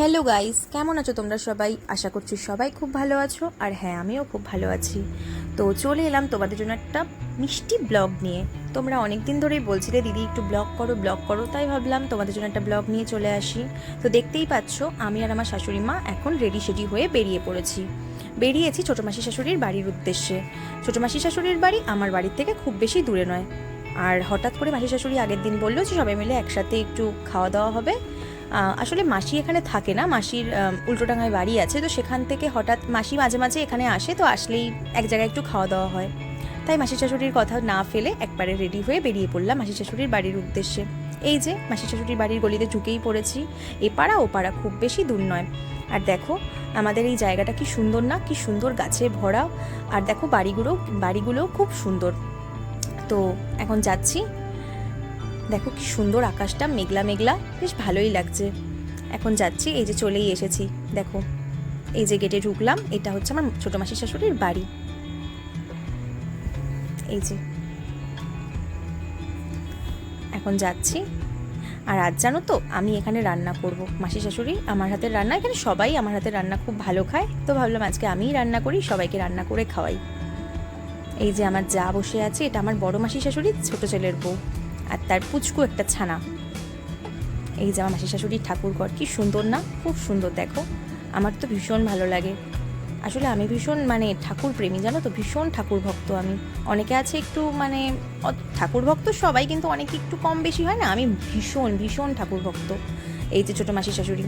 Hello guys কেমন আছো তোমরা সবাই? আশা করছি সবাই খুব ভালো আছো, আর হ্যাঁ আমিও খুব ভালো আছি। তো চলে এলাম তোমাদের জন্য একটা মিষ্টি ব্লগ নিয়ে। তোমরা অনেক দিন ধরেই বলছিলে, দিদি, একটু ব্লগ করো ব্লগ করো। তাই ভাবলাম তোমাদের জন্য একটা ব্লগ নিয়ে চলে আসি। তো দেখতেই পাচ্ছ, আমি আর আমার শাশুড়ি মা এখন রেডি সেডি হয়ে বেরিয়ে পড়েছি। বেরিয়েছি ছোটো মাসি শাশুড়ির বাড়ির উদ্দেশ্যে। ছোটো মাসি শাশুড়ির বাড়ি আমার বাড়ির থেকে খুব বেশি দূরে নয়। আর হঠাৎ করে মাসি শাশুড়ি আগের দিন বলল যে, সবাই মিলে একসাথে একটু খাওয়া দাওয়া হবে। আসলে মাসি এখানে থাকে না, মাসির উল্টোডাঙায় বাড়ি আছে, তো সেখান থেকে হঠাৎ মাসি মাঝে মাঝে এখানে আসে, তো আসলেই এক জায়গায় একটু খাওয়া দাওয়া হয়। তাই মাসি শাশুড়ির কথা না ফেলে একবারে রেডি হয়ে বেরিয়ে পড়লাম মাসি শাশুড়ির বাড়ির উদ্দেশ্যে। এই যে মাসি শাশুড়ির বাড়ির গলিতে ঢুকেই পড়েছি, এ পাড়া ও পাড়া খুব বেশি দূর নয়। আর দেখো, আমাদের এই জায়গাটা কি সুন্দর না, কি সুন্দর গাছে ভরা, আর দেখো বাড়িগুলো, বাড়িগুলোও খুব সুন্দর। তো এখন যাচ্ছি দেখো কি সুন্দর আকাশটা, মেঘলা মেঘলা, বেশ ভালোই লাগছে। এখন যাচ্ছি, এই যে চলেই এসেছি, দেখো। এই যে গেটে ঢুকলাম, এটা হচ্ছে আমার ছোটো মাসির শাশুড়ির বাড়ি। এই যে। এখন যাচ্ছি। আর আজ জানো তো, আমি এখানে রান্না করব। মাসি শাশুড়ি আমার হাতের রান্না, এখানে সবাই আমার হাতের রান্না খুব ভালো খায়। তো ভাবলাম আজকে আমিই রান্না করি, সবাইকে রান্না করে খাওয়াই। এই যে আমার যা বসে আছে, এটা আমার বড় মাসি শাশুড়ি ছোট ছেলের বউ। আর তার পুচকু একটা ছানা। এই যে আমার মাসি শাশুড়ির ঠাকুর ঘর, কি সুন্দর না? খুব সুন্দর, দেখো। আমার তো ভীষণ ভালো লাগে। আসলে আমি ভীষণ মানে ঠাকুর প্রেমী জানো তো? ভীষণ ঠাকুর ভক্ত আমি। অনেকে আছে একটু মানে ঠাকুর ভক্ত সবাই, কিন্তু অনেকে একটু কম বেশি হয় না? আমি ভীষণ ভীষণ ঠাকুর ভক্ত এই যে ছোটো মাসি শাশুড়ি।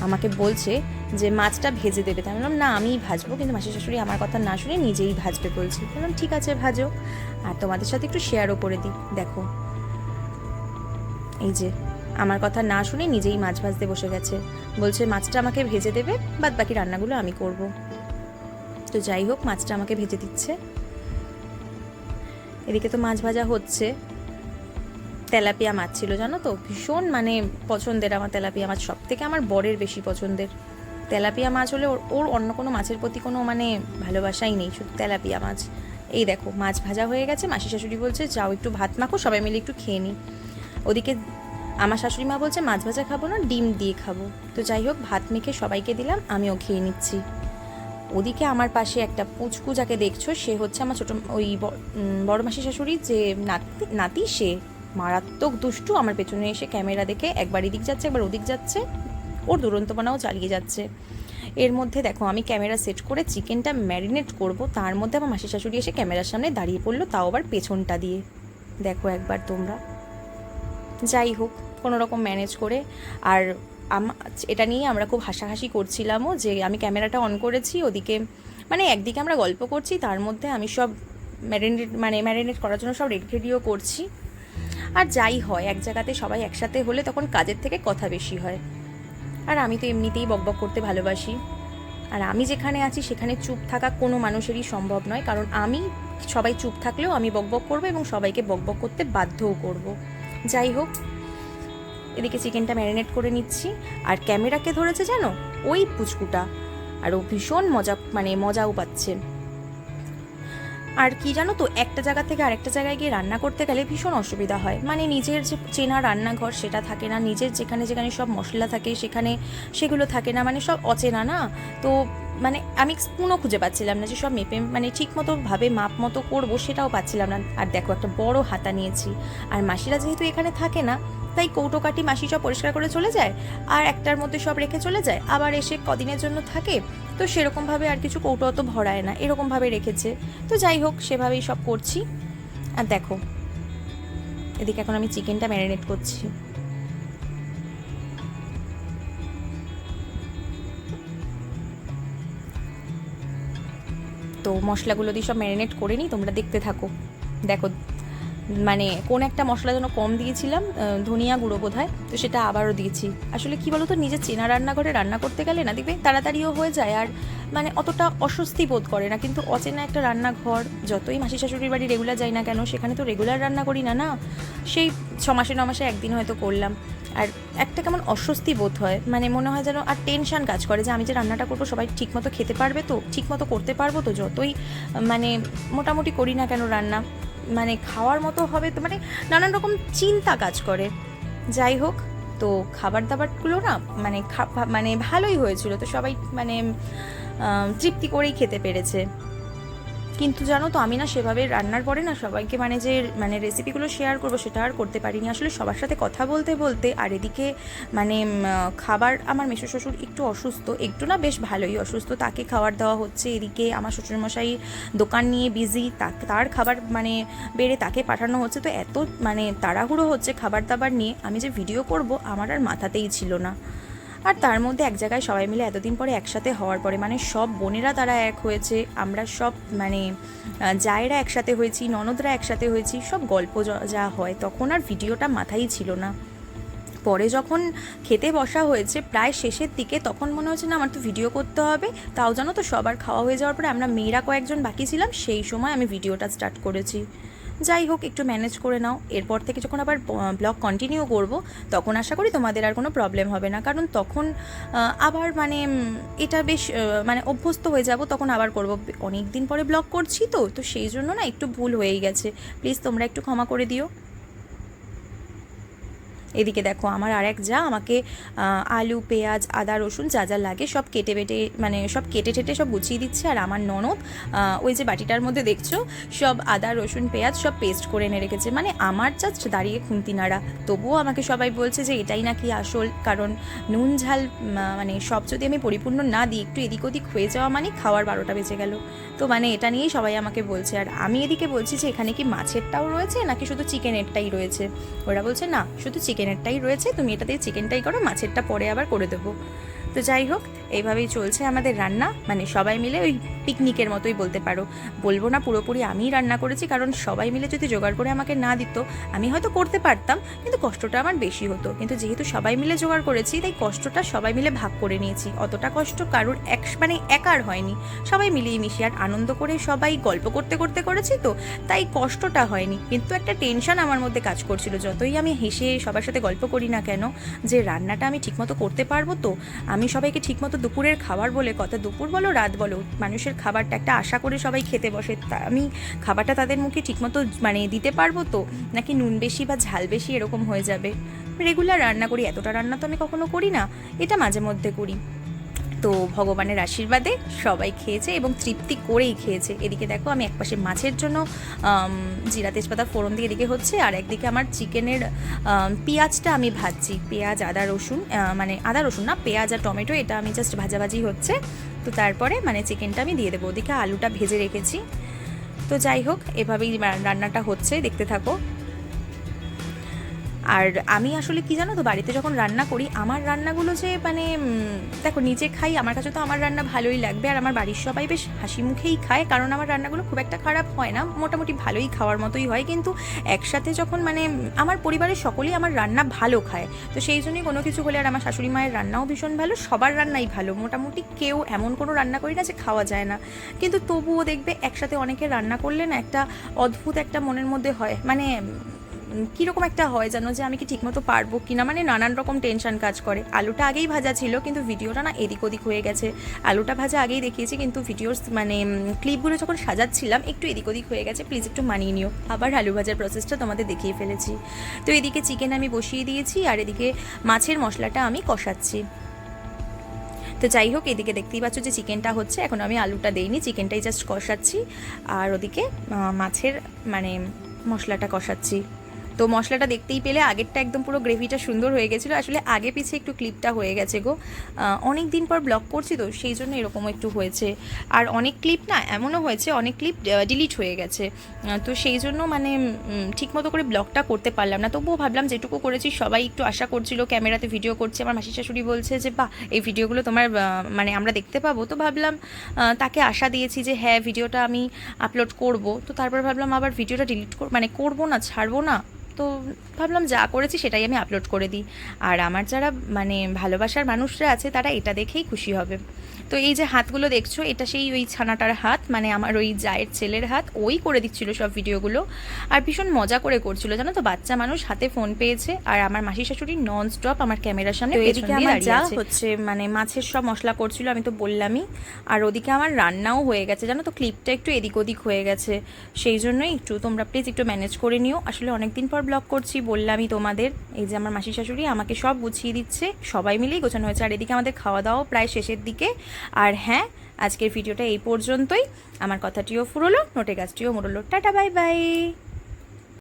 আমাকে বলছে যে, মাছটা ভেজে দেবে। তাই বললাম, না, আমিই ভাজবো। কিন্তু মাসি শাশুড়ি আমার কথা না শুনে নিজেই ভাজবে বলছি। বললাম, ঠিক আছে, ভাজো। আর তোমাদের সাথে একটু শেয়ারও করে দিই, দেখো। এই যে, আমার কথা না শুনে নিজেই মাছ ভাজতে বসে গেছে। বলছে, মাছটা আমাকে ভেজে দেবে বাদ বাকি রান্নাগুলো আমি করব। তো যাই হোক, মাছটা আমাকে ভেজে দিচ্ছে। এদিকে তো মাছ ভাজা হচ্ছে। তেলাপিয়া মাছ ছিল, জানো তো? ভীষণ মানে পছন্দের আমার তেলাপিয়া মাছ সব থেকে আমার বরের বেশি পছন্দের। তেলাপিয়া মাছ হলে ওর- অন্য কোনো মাছের প্রতি কোনো মানে ভালোবাসাই নেই, শুধু তেলাপিয়া মাছ। এই দেখো, মাছ ভাজা হয়ে গেছে মাসি শাশুড়ি বলছে, যাও একটু ভাত মাখো, সবাই মিলে একটু খেয়ে নিই ওদিকে আমার শাশুড়ি মা বলছে, মাছ ভাজা খাব না, ডিম দিয়ে খাব। তো যাই হোক, ভাত মেখে সবাইকে দিলাম, আমিও খেয়ে নিচ্ছি। ওদিকে আমার পাশে একটা পুচকু যাকে দেখছ, সে হচ্ছে আমার ছোটো ওই বড় মাসি শাশুড়ি, যে নাতি নাতি, সে মারাত্মক দুষ্টু। আমার পেছনে এসে ক্যামেরা দেখে একবার এদিক যাচ্ছে, একবার ওদিক যাচ্ছে। ওর দুরন্তপনাও চালিয়ে যাচ্ছে। এর মধ্যে দেখো, আমি ক্যামেরা সেট করে চিকেনটা ম্যারিনেট করব, তার মধ্যে আমার মাসি শাশুড়ি এসে ক্যামেরার সামনে দাঁড়িয়ে পড়ল, তাও আবার পেছনটা দিয়ে। দেখো একবার তোমরা। যাই হোক, কোনো রকম ম্যানেজ করে। আর এটা নিয়ে আমরা খুব হাসাহাসি করছিলামও যে আমি ক্যামেরাটা অন করেছি, ওদিকে মানে একদিকে আমরা গল্প করছি, তার মধ্যে আমি সব ম্যারিনেট মানে ম্যারিনেট করার জন্য সব রেডি রেডিও করছি। আর যাই হয়, এক জায়গাতে সবাই একসাথে হলে তখন কাজের থেকে কথা বেশি হয়। আর আমি তো এমনিতেই বকবক করতে ভালোবাসি। আর আমি যেখানে আছি, সেখানে চুপ থাকা কোনো মানুষেরই সম্ভব নয়। কারণ আমি সবাই চুপ থাকলেও আমি বকবক করব এবং সবাইকে বকবক করতে বাধ্যও করব। যাই হোক, এদিকে চিকেনটা ম্যারিনেট করে নিচ্ছি। আর ক্যামেরাকে ধরেছে জানো? ওই পুচকুটা। আর ও ভীষণ মজা মানে মজাও পাচ্ছে। আর কি জানো তো, একটা জায়গা থেকে আরেকটা জায়গায় গিয়ে রান্না করতে গেলে ভীষণ অসুবিধা হয়। মানে নিজের যে চেনা রান্নাঘর সেটা থাকে না, নিজের যেখানে যেখানে সব মশলা থাকে সেখানে সেগুলো থাকে না মানে সব অচেনা না। তো মানে আমি স্পুনও খুঁজে পাচ্ছিলাম না যে সব মেপে মানে ঠিক মতো ভাবে মাপ মতো করব সেটাও পাচ্ছিলাম না। আর দেখো, একটা বড় হাতা নিয়েছি। আর মাসিরা যেহেতু এখানে থাকে না, তাই কৌটো কাটি মাসি সব পরিষ্কার করে চলে যায়, আর একটার মধ্যে সব রেখে চলে যায়। আবার এসে কদিনের জন্য থাকে তো সেরকমভাবে আর কিছু কৌটো অত ভরায় না, এরকমভাবে রেখেছে। তো যাই হোক, সেভাবেই সব করছি। আর দেখো, এদিকে এখন আমি চিকেনটা ম্যারিনেট করছি। তো মশলাগুলো দিয়ে সব ম্যারিনেট করে নিই তোমরা দেখতে থাকো। দেখো মানে কোন একটা মশলা যেন কম দিয়েছিলাম ধনিয়া গুঁড়ো বোধহয়, তো সেটা আবারও দিয়েছি। আসলে কি বলতো নিজের চেনা রান্নাঘরে রান্না করতে গেলে না, দেখবে তাড়াতাড়িও হয়ে যায় আর মানে অতটা অস্বস্তি বোধ করে না। কিন্তু অচেনা একটা রান্নাঘর, যতই মাসি শাশুড়ির বাড়ি রেগুলার যাই না কেন, সেখানে তো রেগুলার রান্না করি না না? সেই ছ মাসে, ন মাসে একদিন হয়তো করলাম। আর একটা কেমন অস্বস্তি বোধ হয় মানে মনে হয় যেন আর টেনশন কাজ করে যে আমি যে রান্নাটা করব, সবাই ঠিকমতো খেতে পারবে তো, ঠিকমতো করতে পারব তো, যতই মানে মোটামুটি করি না কেন রান্না। মানে খাওয়ার মতো হবে তো মানে নানান রকম চিন্তা কাজ করে। যাই হোক, তো খাবার দাবারগুলো না মানে মানে ভালোই হয়েছিল, তো সবাই মানে তৃপ্তি করেই খেতে পেরেছে। কিন্তু জানো তো, আমি না সেভাবে রান্নার পরে না সবাইকে মানে যে মানে রেসিপিগুলো শেয়ার করব সেটা আর করতে পারিনি। আসলে সবার সাথে কথা বলতে বলতে আর এদিকে মানে খাবার, আমার মেশো শ্বশুর একটু অসুস্থ, একটু না বেশ ভালোই অসুস্থ, তাকে খাবার দেওয়া হচ্ছে এদিকে। আমার শ্বশুরমশাই দোকান নিয়ে বিজি তার খাবার মানে বেড়ে তাকে পাঠানো হচ্ছে। তো এত মানে তাড়াহুড়ো হচ্ছে খাবার দাবার নিয়ে, আমি যে ভিডিও করব, আমার আর মাথাতেই ছিল না। আর তার মধ্যে এক জায়গায় সবাই মিলে এতদিন পরে একসাথে হওয়ার পরে মানে সব বোনেরা তারা এক হয়েছে, আমরা সব মানে জায়েরা একসাথে হয়েছি, ননদরা একসাথে হয়েছি, সব গল্প য- যা হয় তখন আর ভিডিওটা মাথায় ছিল না। পরে যখন খেতে বসা হয়েছে প্রায় শেষের দিকে, তখন মনে হচ্ছে, না, আমার তো ভিডিও করতে হবে। তাও জানো তো সবার খাওয়া হয়ে যাওয়ার পরে আমরা মেয়েরা কয়েকজন বাকি ছিলাম, সেই সময় আমি ভিডিওটা স্টার্ট করেছি। যাই হোক, একটু ম্যানেজ করে নাও। এরপর থেকে যখন আবার ব্লগ কন্টিনিউ করব, তখন আশা করি তোমাদের আর কোনো প্রবলেম হবে না। কারণ তখন আবার মানে এটা বেশ মানে অভ্যস্ত হয়ে যাব, তখন আবার করব। অনেক দিন পরে ব্লগ করছি তো তো সেই জন্য না একটু ভুল হয়েই গেছে। প্লিজ তোমরা একটু ক্ষমা করে দিও। এদিকে দেখো, আমার আর এক যা, আমাকে আলু, পেঁয়াজ, আদা, রসুন যা যা লাগে সব কেটে বেটে মানে সব কেটে টেটে সব গুছিয়ে দিচ্ছে আর আমার ননদ ওই যে বাটিটার মধ্যে দেখছ, সব আদা, রসুন, পেঁয়াজ সব পেস্ট করে এনে রেখেছে। মানে আমার জাস্ট দাঁড়িয়ে খুন্তি নাড়া তবুও আমাকে সবাই বলছে যে এটাই নাকি আসল, কারণ নুন, ঝাল মানে সব যদি আমি পরিপূর্ণ না দিই, একটু এদিক ওদিক হয়ে যাওয়া মানে খাওয়ার বারোটা বেজে গেল। তো মানে এটা নিয়েই সবাই আমাকে বলছে। আর আমি এদিকে বলছি যে এখানে কি মাছেরটাও রয়েছে, নাকি শুধু চিকেনেরটাই রয়েছে? ওরা বলছে, না, শুধু চিকেনেরটাই রয়েছে, তুমি এটা দিয়ে চিকেনটাই করো, মাছেরটা পরে আবার করে দেবো। তো যাই হোক এইভাবেই চলছে আমাদের রান্না। মানে সবাই মিলে ওই পিকনিকের মতোই বলতে পারো। বলব না পুরোপুরি আমিই রান্না করেছি, কারণ সবাই মিলে যদি জোগাড় করে আমাকে না দিত, আমি হয়তো করতে পারতাম, কিন্তু কষ্টটা আমার বেশি হতো। কিন্তু যেহেতু সবাই মিলে জোগাড় করেছি, তাই কষ্টটা সবাই মিলে ভাগ করে নিয়েছি। অতটা কষ্ট কারোর এক মানে একার হয়নি। সবাই মিলিয়ে মিশিয়ে আর আনন্দ করে সবাই গল্প করতে করতে করেছি তো, তাই কষ্টটা হয়নি। কিন্তু একটা টেনশন আমার মধ্যে কাজ করছিল, যতই আমি হেসে সবার সাথে গল্প করি না কেন, যে রান্নাটা আমি ঠিকমতো করতে পারব তো, আমি সবাইকে ঠিকমতো দুপুরের খাবার বলে কথা, দুপুর বলো, রাত বলো, মানুষের খাবারটা একটা আশা করে সবাই খেতে বসে। আমি খাবারটা তাদের মুখে ঠিকমতো মানে দিতে পারব তো? নাকি নুন বেশি বা ঝাল বেশি এরকম হয়ে যাবে? রেগুলার রান্না করি, এতটা রান্না তো আমি কখনো করি না, এটা মাঝে মধ্যে করি। তো ভগবানের আশীর্বাদে সবাই খেয়েছে এবং তৃপ্তি করেই খেয়েছে। এদিকে দেখো, আমি একপাশে মাছের জন্য জিরা তেজপাতা ফোড়ন দিয়ে এদিকে হচ্ছে, আর একদিকে আমার চিকেনের পেঁয়াজটা আমি ভাজছি। পেঁয়াজ, আদা, রসুন মানে আদা, রসুন না, পেঁয়াজ আর টমেটো, এটা আমি জাস্ট ভাজাভাজি হচ্ছে। তো তারপরে মানে চিকেনটা আমি দিয়ে দেবো। ওদিকে আলুটা ভেজে রেখেছি। তো যাই হোক, এভাবেই রান্নাটা হচ্ছে, দেখতে থাকো। আর আমি আসলে কি জানো তো, বাড়িতে যখন রান্না করি, আমার রান্নাগুলো যে মানে দেখো নিজে খাই, আমার কাছে তো আমার রান্না ভালোই লাগবে, আর আমার বাড়ির সবাই বেশ হাসি মুখেই খায়, কারণ আমার রান্নাগুলো খুব একটা খারাপ হয় না, মোটামুটি ভালোই খাওয়ার মতোই হয়, কিন্তু একসাথে যখন মানে আমার পরিবারের সকলেই আমার রান্না ভালো খায়, তো সেই জন্যই কোনো কিছু হলে আর আমার শাশুড়ি মায়ের রান্নাও ভীষণ ভালো, সবার রান্নাই ভালো, মোটামুটি কেউ এমন কোনো রান্না করি না যে খাওয়া যায় না, কিন্তু তবুও দেখবে একসাথে অনেকে রান্না করলে না একটা অদ্ভুত একটা মনের মধ্যে হয় মানে কীরকম একটা হয় জানো যে আমি কি ঠিকমতো পারব কিনা? মানে নানান রকম টেনশন কাজ করে। আলুটা আগেই ভাজা ছিল, কিন্তু ভিডিওটা না এদিক ওদিক হয়ে গেছে। আলুটা ভাজা আগেই দেখিয়েছি, কিন্তু ভিডিওর মানে ক্লিপগুলো যখন সাজাচ্ছিলাম, একটু এদিক ওদিক হয়ে গেছে। প্লিজ একটু মানিয়ে নিও। আবার আলু ভাজার প্রসেসটা তোমাদের দেখিয়ে ফেলেছি। তো এদিকে চিকেন আমি বসিয়ে দিয়েছি, আর এদিকে মাছের মশলাটা আমি কষাচ্ছি। তো যাই হোক, এদিকে দেখতেই পাচ্ছ যে চিকেনটা হচ্ছে। এখন আমি আলুটা দেইনি চিকেনটাই জাস্ট কষাচ্ছি। আর ওদিকে মাছের মানে মশলাটা কষাচ্ছি। তো মশলাটা দেখতেই পেলে, আগেরটা একদম পুরো গ্রেভিটা সুন্দর হয়ে গেছিল। আসলে আগে পিছিয়ে একটু ক্লিপটা হয়ে গেছে গো। অনেক দিন পর ব্লগ করছি তো, সেই জন্য এরকম একটু হয়েছে। আর অনেক ক্লিপ না, এমনও হয়েছে, অনেক ক্লিপ ডিলিট হয়ে গেছে। তো সেই জন্য মানে ঠিকমতো করে ব্লগটা করতে পারলাম না। তবুও ভাবলাম যেটুকু করেছি, সবাই একটু আশা করছিল, ক্যামেরাতে ভিডিও করছে। আমার মাসি শাশুড়ি বলছে যে, বাহ, এই ভিডিওগুলো তোমার মানে আমরা দেখতে পাবো। তো ভাবলাম তাকে আশা দিয়েছি যে হ্যাঁ ভিডিওটা আমি আপলোড করব। তো তারপর ভাবলাম, আবার ভিডিওটা ডিলিট মানে করব না, ছাড়বো না? তো ভাবলাম যা করেছি সেটাই আমি আপলোড করে দিই। আর আমার যারা মানে ভালোবাসার মানুষরা আছে তারা এটা দেখেই খুশি হবে। তো এই যে হাতগুলো দেখছ এটা সেই ওই ছানাটার হাত মানে আমার ওই জায়ের ছেলের হাত ওই করে দিচ্ছিল সব ভিডিওগুলো। আর ভীষণ মজা করে করছিল জানো তো? বাচ্চা মানুষ হাতে ফোন পেয়েছে আর আমার মাসি শাশুড়ি নন স্টপ আমার ক্যামেরার সামনে এদিকে আমার যা হচ্ছে মানে মাছের সব মশলা করছিল আমি তো বললামই। আর ওদিকে আমার রান্নাও হয়ে গেছে জানো তো? ক্লিপটা একটু এদিক ওদিক হয়ে গেছে। সেই জন্যই একটু তোমরা প্লিজ একটু ম্যানেজ করে নিও। আসলে অনেকদিন পর ব্লগ করছি, বললামই তোমাদের। এই যে আমার মাসি শাশুড়ি আমাকে সব গুছিয়ে দিচ্ছে, সবাই মিলেই গোছানো হয়েছে। আর এদিকে আমাদের খাওয়া দাওয়াও প্রায় শেষের দিকে। আর হ্যাঁ আজকের ভিডিওটা এই পর্যন্তই। আমার কথাটিও ফুরলো, নোটে গাছটিও মুরলো টাটা, বাই বাই।